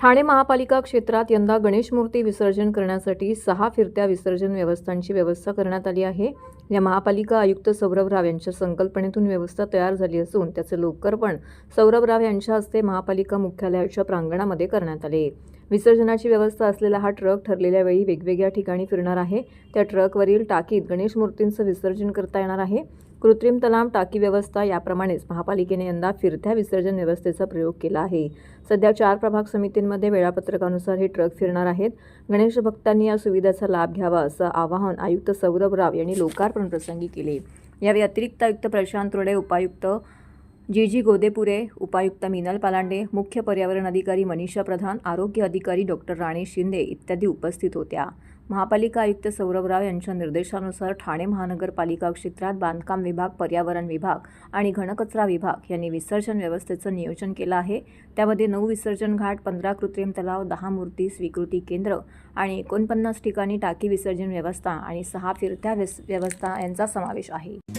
ठाणे महापालिका क्षेत्रात यंदा गणेश मूर्ती विसर्जन करण्यासाठी सहा फिरत्या विसर्जन व्यवस्थांची व्यवस्था करण्यात आली आहे. या महापालिका आयुक्त सौरभ राव यांच्या संकल्पनेतून व्यवस्था तयार झाली असून त्याचे लोकार्पण सौरभ राव यांच्या हस्ते महापालिका मुख्यालयाच्या प्रांगणामध्ये करण्यात आले. विसर्जनाची व्यवस्था असलेला हा ट्रक ठरलेल्या वेळी वेगवेगळ्या ठिकाणी फिरणार आहे. त्या ट्रकवरील टाकीत गणेश मूर्तींचं विसर्जन करता येणार आहे. कृत्रिम तलाव टाकी व्यवस्था याप्रमाणेच महापालिकेने यंदा फिरत्या विसर्जन व्यवस्थेचा प्रयोग केला आहे. सध्या चार प्रभाग समितींमध्ये वेळापत्रकानुसार हे ट्रक फिरणार आहेत. गणेश भक्तांनी या सुविधेचा लाभ घ्यावा असं आवाहन आयुक्त सौरभ राव यांनी लोकार्पण प्रसंगी केले. या व्यतिरिक्त आयुक्त प्रशांत रोडे उपायुक्त जी जी गोदेपुरे उपायुक्त मिनल पालांडे मुख्य पर्यावरण अधिकारी मनीषा प्रधान आरोग्य अधिकारी डॉक्टर राणे शिंदे इत्यादी उपस्थित होत्या. महापालिका आयुक्त सौरभ राव यांच्या निर्देशानुसार ठाणे महानगरपालिका क्षेत्रात बांधकाम विभाग पर्यावरण विभाग आणि घनकचरा विभाग यांनी विसर्जन व्यवस्थेचं नियोजन केलं आहे. त्यामध्ये नऊ विसर्जन घाट पंधरा कृत्रिम तलाव दहा मूर्ती स्वीकृती केंद्र आणि एकोणपन्नास ठिकाणी टाकी विसर्जन व्यवस्था आणि सहा फिरत्या व्यस- व्यवस्था यांचा समावेश आहे.